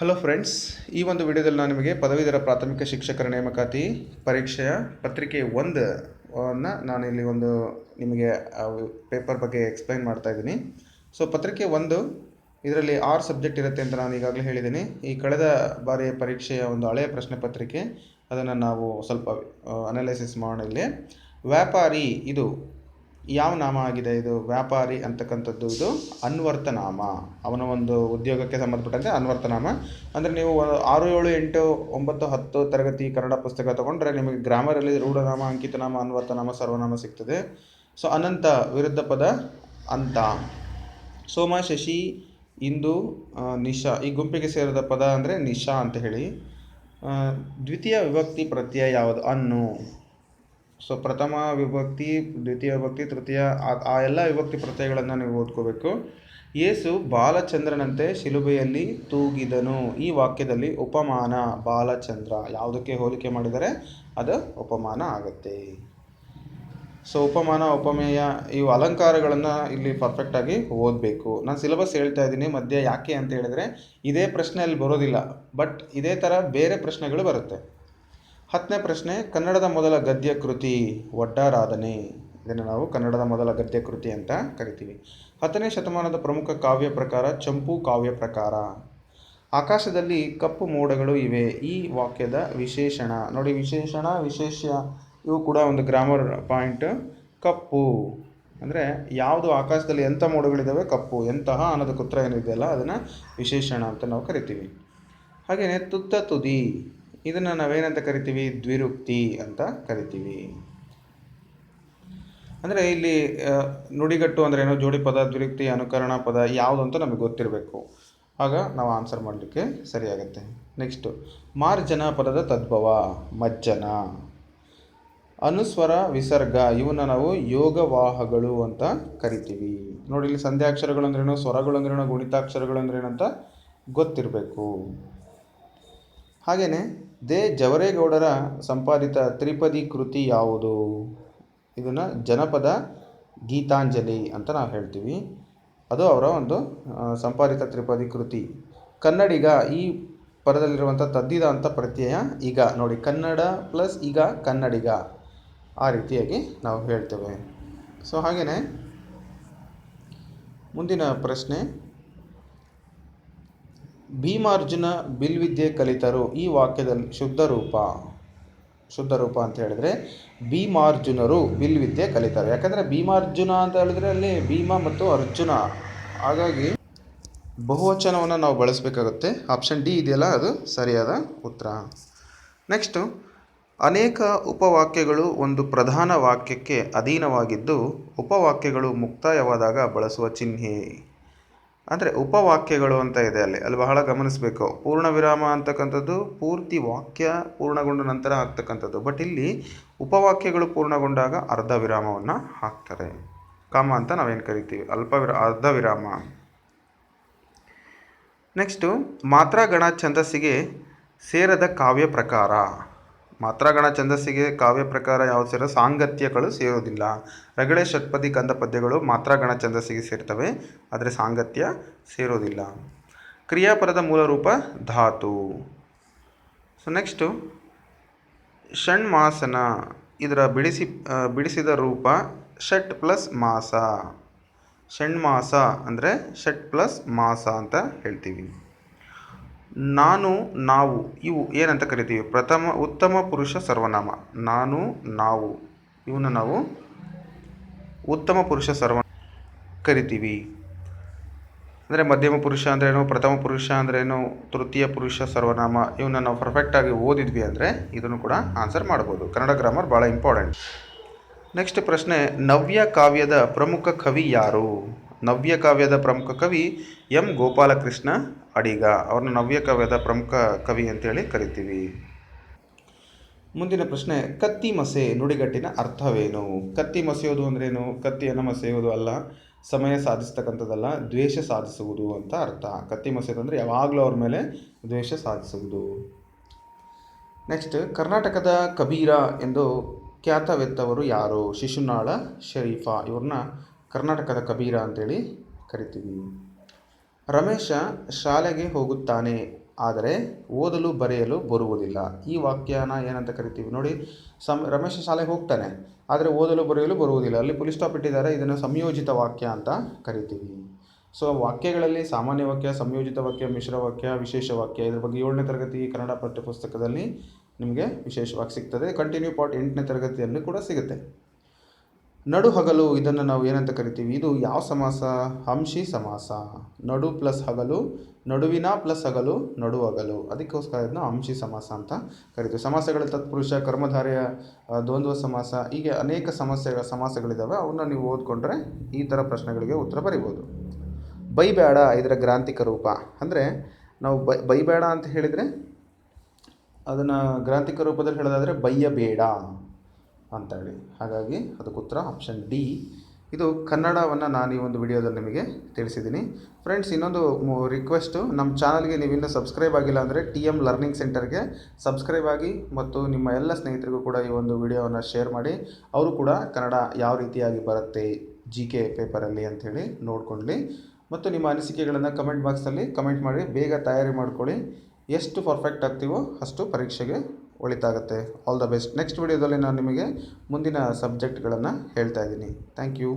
Hello friends ಈ ಒಂದು ವಿಡಿಯೋದಲ್ಲಿ ನಾನು ನಿಮಗೆ ಪದವೀಧರ ಪ್ರಾಥಮಿಕ ಶಿಕ್ಷಕರ ನೇಮಕಾತಿ ಪರೀಕ್ಷೆಯ ಪತ್ರಿಕೆ ಒಂದು ಅನ್ನು ನಾನು ಇಲ್ಲಿ ಒಂದು ನಿಮಗೆ ಪೇಪರ್ ಬಗ್ಗೆ ಎಕ್ಸ್ಪ್ಲೈನ್ ಮಾಡ್ತಾ ಇದ್ದೀನಿ. ಸೊ ಪತ್ರಿಕೆ ಒಂದು, ಇದರಲ್ಲಿ ಆರು ಸಬ್ಜೆಕ್ಟ್ ಇರುತ್ತೆ ಅಂತ ನಾನು ಈಗಾಗಲೇ ಹೇಳಿದ್ದೀನಿ. ಈ ಕಳೆದ ಬಾರಿಯ ಪರೀಕ್ಷೆಯ ಒಂದು ಹಳೆಯ ಪ್ರಶ್ನೆ ಪತ್ರಿಕೆ, ಅದನ್ನು ನಾವು ಸ್ವಲ್ಪ ಅನಲೈಸಿಸ್ ಮಾಡೋಣ ಇಲ್ಲಿ. ವ್ಯಾಪಾರಿ, ಇದು ಯಾವ ನಾಮ ಆಗಿದೆ ಇದು? ವ್ಯಾಪಾರಿ ಅಂತಕ್ಕಂಥದ್ದು ಇದು ಅನ್ವರ್ತನಾಮ. ಅವನ ಒಂದು ಉದ್ಯೋಗಕ್ಕೆ ಸಂಬಂಧಪಟ್ಟಂತೆ ಅನ್ವರ್ತನಾಮ. ಅಂದರೆ ನೀವು ಆರು ಏಳು ಎಂಟು ಒಂಬತ್ತು ಹತ್ತು ತರಗತಿ ಕನ್ನಡ ಪುಸ್ತಕ ತಗೊಂಡ್ರೆ ನಿಮಗೆ ಗ್ರಾಮರಲ್ಲಿ ರೂಢನಾಮ, ಅಂಕಿತನಾಮ, ಅನ್ವರ್ತನಾಮ, ಸರ್ವನಾಮ ಸಿಗ್ತದೆ. ಸೊ, ಅನಂತ ವಿರುದ್ಧ ಪದ ಅಂತ. ಸೋಮ, ಶಶಿ, ಇಂದು ನಿಶಾ. ಈ ಗುಂಪಿಗೆ ಸೇರಿದ ಪದ ಅಂದರೆ ನಿಶಾ ಅಂತ ಹೇಳಿ. ದ್ವಿತೀಯ ವಿಭಕ್ತಿ ಪ್ರತ್ಯಯ ಯಾವುದು? ಅನ್ನು. ಸೊ ಪ್ರಥಮ ವಿಭಕ್ತಿ, ದ್ವಿತೀಯ ವಿಭಕ್ತಿ, ತೃತೀಯ, ಆ- ಎಲ್ಲ ವಿಭಕ್ತಿ ಪ್ರತ್ಯಯಗಳನ್ನು ನೀವು ಓದ್ಕೋಬೇಕು. ಯೇಸು ಬಾಲಚಂದ್ರನಂತೆ ಶಿಲುಬೆಯಲ್ಲಿ ತೂಗಿದನು. ಈ ವಾಕ್ಯದಲ್ಲಿ ಉಪಮಾನ, ಬಾಲಚಂದ್ರ ಯಾವುದಕ್ಕೆ ಹೋಲಿಕೆ ಮಾಡಿದರೆ ಅದು ಉಪಮಾನ ಆಗುತ್ತೆ. ಸೊ ಉಪಮಾನ, ಉಪಮೇಯ ಇವು ಅಲಂಕಾರಗಳನ್ನು ಇಲ್ಲಿ ಪರ್ಫೆಕ್ಟಾಗಿ ಓದಬೇಕು. ನಾನು ಸಿಲೆಬಸ್ ಹೇಳ್ತಾ ಇದ್ದೀನಿ, ಮಧ್ಯೆ ಯಾಕೆ ಅಂತ ಹೇಳಿದ್ರೆ ಇದೇ ಪ್ರಶ್ನೆ ಅಲ್ಲಿ ಬರೋದಿಲ್ಲ ಬಟ್ ಇದೇ ಥರ ಬೇರೆ ಪ್ರಶ್ನೆಗಳು ಬರುತ್ತೆ. ಹತ್ತನೇ ಪ್ರಶ್ನೆ, ಕನ್ನಡದ ಮೊದಲ ಗದ್ಯ ಕೃತಿ ಒಡ್ಡಾರಾಧನೆ ಇದನ್ನು ನಾವು ಕನ್ನಡದ ಮೊದಲ ಗದ್ಯ ಕೃತಿ ಅಂತ ಕರಿತೀವಿ. ಹತ್ತನೇ ಶತಮಾನದ ಪ್ರಮುಖ ಕಾವ್ಯ ಪ್ರಕಾರ, ಚಂಪು ಕಾವ್ಯ ಪ್ರಕಾರ. ಆಕಾಶದಲ್ಲಿ ಕಪ್ಪು ಮೋಡಗಳು ಇವೆ. ಈ ವಾಕ್ಯದ ವಿಶೇಷಣ. ನೋಡಿ, ವಿಶೇಷಣ ವಿಶೇಷ ಇವು ಕೂಡ ಒಂದು ಗ್ರಾಮರ್ ಪಾಯಿಂಟ್ ಕಪ್ಪು. ಅಂದರೆ ಯಾವುದು ಆಕಾಶದಲ್ಲಿ ಎಂಥ ಮೋಡಗಳಿದ್ದಾವೆ ಕಪ್ಪು. ಎಂತಹ ಅನ್ನೋದಕ್ಕೆ ಉತ್ತರ ಏನಿದೆಯಲ್ಲ, ಅದನ್ನು ವಿಶೇಷಣ ಅಂತ ನಾವು ಕರಿತೀವಿ. ಹಾಗೆಯೇ ತುತ್ತ ತುದಿ. ಇದನ್ನು ನಾವೇನಂತ ಕರಿತೀವಿ? ದ್ವಿರುಕ್ತಿ ಅಂತ ಕರಿತೀವಿ. ಅಂದರೆ ಇಲ್ಲಿ ನುಡಿಗಟ್ಟು ಅಂದರೆ ಏನೋ? ಜೋಡಿ ಪದ, ದ್ವಿರುಕ್ತಿ, ಅನುಕರಣ ಪದ ಯಾವುದು ಅಂತ ನಮಗೆ ಗೊತ್ತಿರಬೇಕು. ಆಗ ನಾವು ಆನ್ಸರ್ ಮಾಡಲಿಕ್ಕೆ ಸರಿಯಾಗುತ್ತೆ. ನೆಕ್ಸ್ಟು ಮಾರ್ಜನ ಪದದ ತದ್ಭವ, ಮಜ್ಜನ. ಅನುಸ್ವರ, ವಿಸರ್ಗ ಇವನ್ನ ನಾವು ಯೋಗವಾಹಗಳು ಅಂತ ಕರಿತೀವಿ. ನೋಡಿ, ಇಲ್ಲಿ ಸಂಧ್ಯಾಕ್ಷರಗಳು ಅಂದ್ರೇನು ಸ್ವರಗಳು ಅಂದ್ರೇನು ಗುಣಿತಾಕ್ಷರಗಳು ಅಂದ್ರೇನಂತ ಗೊತ್ತಿರಬೇಕು. ಹಾಗೆಯೇ ದೇ ಜವರೇಗೌಡರ ಸಂಪಾದಿತ ತ್ರಿಪದಿ ಕೃತಿ ಯಾವುದು? ಇದನ್ನು ಜನಪದ ಗೀತಾಂಜಲಿ ಅಂತ ನಾವು ಹೇಳ್ತೀವಿ. ಅದು ಅವರ ಒಂದು ಸಂಪಾದಿತ ತ್ರಿಪದಿ ಕೃತಿ. ಕನ್ನಡಿಗ ಈ ಪದದಲ್ಲಿರುವಂಥ ತದ್ದಿದ ಅಂತ ಪ್ರತ್ಯಯ ಈಗ. ನೋಡಿ, ಕನ್ನಡ ಪ್ಲಸ್ ಈಗ ಕನ್ನಡಿಗ ಆ ರೀತಿಯಾಗಿ ನಾವು ಹೇಳ್ತೇವೆ. ಸೊ ಹಾಗೆಯೇ ಮುಂದಿನ ಪ್ರಶ್ನೆ. ಭೀಮಾರ್ಜುನ ಬಿಲ್ವಿದ್ಯೆ ಕಲಿತರು. ಈ ವಾಕ್ಯದಲ್ಲಿ ಶುದ್ಧ ರೂಪ ಶುದ್ಧ ರೂಪ ಅಂತ ಹೇಳಿದ್ರೆ ಭೀಮಾರ್ಜುನರು ಬಿಲ್ವಿದ್ಯೆ ಕಲಿತರು. ಯಾಕಂದರೆ ಭೀಮಾರ್ಜುನ ಅಂತ ಹೇಳಿದ್ರೆ ಅಲ್ಲಿ ಭೀಮ ಮತ್ತು ಅರ್ಜುನ. ಹಾಗಾಗಿ ಬಹುವಚನವನ್ನು ನಾವು ಬಳಸಬೇಕಾಗುತ್ತೆ. ಆಪ್ಷನ್ ಡಿ ಇದೆಯಲ್ಲ, ಅದು ಸರಿಯಾದ ಉತ್ತರ. ನೆಕ್ಸ್ಟು ಅನೇಕ ಉಪವಾಕ್ಯಗಳು ಒಂದು ಪ್ರಧಾನ ವಾಕ್ಯಕ್ಕೆ ಅಧೀನವಾಗಿದ್ದು ಉಪವಾಕ್ಯಗಳು ಮುಕ್ತಾಯವಾದಾಗ ಬಳಸುವ ಚಿಹ್ನೆ. ಅಂದರೆ ಉಪವಾಕ್ಯಗಳು ಅಂತ ಇದೆ ಅಲ್ಲಿ. ಅಲ್ಲಿ ಬಹಳ ಗಮನಿಸಬೇಕು. ಪೂರ್ಣ ವಿರಾಮ ಅಂತಕ್ಕಂಥದ್ದು ಪೂರ್ತಿ ವಾಕ್ಯ ಪೂರ್ಣಗೊಂಡ ನಂತರ ಆಗ್ತಕ್ಕಂಥದ್ದು. ಬಟ್ ಇಲ್ಲಿ ಉಪವಾಕ್ಯಗಳು ಪೂರ್ಣಗೊಂಡಾಗ ಅರ್ಧ ವಿರಾಮವನ್ನು ಹಾಕ್ತಾರೆ. ಕಾಮ ಅಂತ ನಾವೇನು ಕರಿತೀವಿ? ಅಲ್ಪ ವಿರಾ ಅರ್ಧ ವಿರಾಮ ನೆಕ್ಸ್ಟು ಮಾತ್ರಾಗಣ ಛಂದಸ್ಸಿಗೆ ಸೇರದ ಕಾವ್ಯ ಪ್ರಕಾರ. ಮಾತ್ರಾಗಣ ಛಂದಸ್ಸಿಗೆ ಕಾವ್ಯ ಪ್ರಕಾರ ಯಾವುದು ಸೇರೋ ಸಾಂಗತ್ಯಗಳು ಸೇರೋದಿಲ್ಲ ರಗಳೆ, ಷಟ್ಪದಿ ಕಂದ ಪದ್ಯಗಳು ಮಾತ್ರಾಗಣ ಛಂದಸ್ಸಿಗೆ ಸೇರ್ತವೆ, ಆದರೆ ಸಾಂಗತ್ಯ ಸೇರೋದಿಲ್ಲ ಕ್ರಿಯಾಪದದ ಮೂಲ ರೂಪ ಧಾತು. ಸೊ ನೆಕ್ಸ್ಟು ಷಣ್ಮಾಸನ, ಇದರ ಬಿಡಿಸಿ ಬಿಡಿಸಿದ ರೂಪ ಷಟ್ ಪ್ಲಸ್ ಮಾಸ. ಷಣ್ಮಾಸ ಅಂದರೆ ಷಟ್ ಪ್ಲಸ್ ಮಾಸ ಅಂತ ಹೇಳ್ತೀವಿ. ನಾನು, ನಾವು, ಇವು ಏನಂತ ಕರಿತೀವಿ? ಪ್ರಥಮ, ಉತ್ತಮ ಪುರುಷ ಸರ್ವನಾಮ. ನಾನು, ನಾವು. ಇವನ್ನ ನಾವು ಉತ್ತಮ ಪುರುಷ ಸರ್ವ ಕರಿತೀವಿ. ಅಂದರೆ ಮಧ್ಯಮ ಪುರುಷ ಅಂದ್ರೇನು ಪ್ರಥಮ ಪುರುಷ ಅಂದ್ರೇನು ತೃತೀಯ ಪುರುಷ ಸರ್ವನಾಮ. ಇವನ್ನ ನಾವು ಪರ್ಫೆಕ್ಟಾಗಿ ಓದಿದ್ವಿ ಅಂದರೆ ಇದನ್ನು ಕೂಡ ಆನ್ಸರ್ ಮಾಡ್ಬೋದು. ಕನ್ನಡ ಗ್ರಾಮರ್ ಭಾಳ ಇಂಪಾರ್ಟೆಂಟ್ ನೆಕ್ಸ್ಟ್ ಪ್ರಶ್ನೆ, ನವ್ಯ ಕಾವ್ಯದ ಪ್ರಮುಖ ಕವಿ ಯಾರು? ನವ್ಯ ಕಾವ್ಯದ ಪ್ರಮುಖ ಕವಿ ಎಂ ಗೋಪಾಲಕೃಷ್ಣ. ಅಡಿಗ, ಅವ್ರನ್ನ ನವ್ಯ ಕಾವ್ಯದ ಪ್ರಮುಖ ಕವಿ ಅಂತೇಳಿ ಕರಿತೀವಿ. ಮುಂದಿನ ಪ್ರಶ್ನೆ, ಕತ್ತಿ ಮಸೆ ನುಡಿಗಟ್ಟಿನ ಅರ್ಥವೇನು? ಕತ್ತಿ ಮಸೆಯೋದು ಅಂದ್ರೇನು? ಕತ್ತಿಯನ್ನು ಮಸೆಯೋದು ಅಲ್ಲ, ಸಮಯ ಸಾಧಿಸ್ತಕ್ಕಂಥದ್ದಲ್ಲ, ದ್ವೇಷ ಸಾಧಿಸುವುದು ಅಂತ ಅರ್ಥ. ಕತ್ತಿ ಮಸೆಯೋದು ಅಂದರೆ ಯಾವಾಗಲೂ ಅವ್ರ ಮೇಲೆ ದ್ವೇಷ ಸಾಧಿಸುವುದು. ನೆಕ್ಸ್ಟ್ ಕರ್ನಾಟಕದ ಕಬೀರ ಎಂದು ಖ್ಯಾತವೆತ್ತವರು ಯಾರು? ಶಿಶುನಾಳ ಶರೀಫಾ. ಇವ್ರನ್ನ ಕರ್ನಾಟಕದ ಕಬೀರ ಅಂತೇಳಿ ಕರಿತೀವಿ. ರಮೇಶ ಶಾಲೆಗೆ ಹೋಗುತ್ತಾನೆ, ಆದರೆ ಓದಲು ಬರೆಯಲು ಬರುವುದಿಲ್ಲ. ಈ ವಾಕ್ಯನ ಏನಂತ ಕರಿತೀವಿ ನೋಡಿ. ರಮೇಶ ಶಾಲೆಗೆ ಹೋಗ್ತಾನೆ, ಆದರೆ ಓದಲು ಬರೆಯಲು ಬರುವುದಿಲ್ಲ. ಅಲ್ಲಿ ಪುಲಿ ಸ್ಟಾಪ್ ಇಟ್ಟಿದ್ದಾರೆ, ಇದನ್ನು ಸಂಯೋಜಿತ ವಾಕ್ಯ ಅಂತ ಕರಿತೀವಿ. ಸೊ, ವಾಕ್ಯಗಳಲ್ಲಿ ಸಾಮಾನ್ಯ ವಾಕ್ಯ, ಸಂಯೋಜಿತ ವಾಕ್ಯ, ಮಿಶ್ರ ವಾಕ್ಯ, ವಿಶೇಷ ವಾಕ್ಯ, ಇದ್ರ ಬಗ್ಗೆ ಏಳನೇ ತರಗತಿ ಕನ್ನಡ ಪಠ್ಯಪುಸ್ತಕದಲ್ಲಿ ನಿಮಗೆ ವಿಶೇಷವಾಗಿ ಸಿಗ್ತದೆ. ಕಂಟಿನ್ಯೂ ಪಾರ್ಟ್ ಎಂಟನೇ ತರಗತಿಯಲ್ಲಿ ಕೂಡ ಸಿಗುತ್ತೆ. ನಡು ಹಗಲು, ಇದನ್ನು ನಾವು ಏನಂತ ಕರಿತೀವಿ? ಇದು ಯಾವ ಸಮಾಸ? ಹಂಶಿ ಸಮಾಸ. ನಡು ಪ್ಲಸ್ ಹಗಲು, ನಡುವಿನ ಪ್ಲಸ್ ಹಗಲು, ನಡು ಹಗಲು. ಅದಕ್ಕೋಸ್ಕರ ಇದನ್ನ ಅಂಶಿ ಸಮಾಸ ಅಂತ ಕರಿತೀವಿ. ಸಮಾಸಗಳ ತತ್ಪುರುಷ, ಕರ್ಮಧಾರೆಯ ದ್ವಂದ್ವ ಸಮಾಸ, ಹೀಗೆ ಅನೇಕ ಸಮಸ್ಯೆಗಳ ಸಮಾಸಗಳಿದ್ದಾವೆ ಅವನ್ನ ನೀವು ಓದ್ಕೊಂಡ್ರೆ ಈ ಥರ ಪ್ರಶ್ನೆಗಳಿಗೆ ಉತ್ತರ ಬರಿಬೋದು. ಬೈಬೇಡ ಇದರ ಗ್ರಾಂಥಿಕ ರೂಪ. ಅಂದರೆ ನಾವು ಬೈ ಬೈಬೇಡ ಅಂತ ಹೇಳಿದರೆ ಅದನ್ನು ಗ್ರಾಂಥಿಕ ರೂಪದಲ್ಲಿ ಹೇಳೋದಾದರೆ ಬೈಯಬೇಡ. ಅಂತೇಳಿ. ಹಾಗಾಗಿ ಅದಕ್ಕೆ ಉತ್ತರ ಆಪ್ಷನ್ ಡಿ ಇದು ಕನ್ನಡವನ್ನು ನಾನು ಈ ಒಂದು ವಿಡಿಯೋದಲ್ಲಿ ನಿಮಗೆ ತಿಳಿಸಿದ್ದೀನಿ. ಫ್ರೆಂಡ್ಸ್ ಇನ್ನೊಂದು ರಿಕ್ವೆಸ್ಟು ನಮ್ಮ ಚಾನಲ್ಗೆ ನೀವಿನ್ನೂ ಸಬ್ಸ್ಕ್ರೈಬ್ ಆಗಿಲ್ಲ ಅಂದರೆ ಟಿ ಎಂ ಲರ್ನಿಂಗ್ ಸೆಂಟರ್ಗೆ ಸಬ್ಸ್ಕ್ರೈಬ್ ಆಗಿ ಮತ್ತು ನಿಮ್ಮ ಎಲ್ಲ ಸ್ನೇಹಿತರಿಗೂ ಕೂಡ ಈ ಒಂದು ವಿಡಿಯೋವನ್ನು ಶೇರ್ ಮಾಡಿ. ಅವರು ಕೂಡ ಕನ್ನಡ ಯಾವ ರೀತಿಯಾಗಿ ಬರುತ್ತೆ ಜಿ ಕೆ ಪೇಪರಲ್ಲಿ ಅಂಥೇಳಿ ನೋಡ್ಕೊಳ್ಳಿ. ಮತ್ತು ನಿಮ್ಮ ಅನಿಸಿಕೆಗಳನ್ನು ಕಮೆಂಟ್ ಬಾಕ್ಸಲ್ಲಿ ಕಮೆಂಟ್ ಮಾಡಿ, ಬೇಗ ತಯಾರಿ ಮಾಡ್ಕೊಳ್ಳಿ. ಎಷ್ಟು ಪರ್ಫೆಕ್ಟ್ ಆಗ್ತೀವೋ ಅಷ್ಟು ಪರೀಕ್ಷೆಗೆ ಒಳಿತಾಗುತ್ತೆ. ಆಲ್ ದ ಬೆಸ್ಟ್ ನೆಕ್ಸ್ಟ್ ವಿಡಿಯೋದಲ್ಲಿ ನಾನು ನಿಮಗೆ ಮುಂದಿನ ಸಬ್ಜೆಕ್ಟ್ಗಳನ್ನು ಹೇಳ್ತಾ ಇದ್ದೀನಿ. Thank you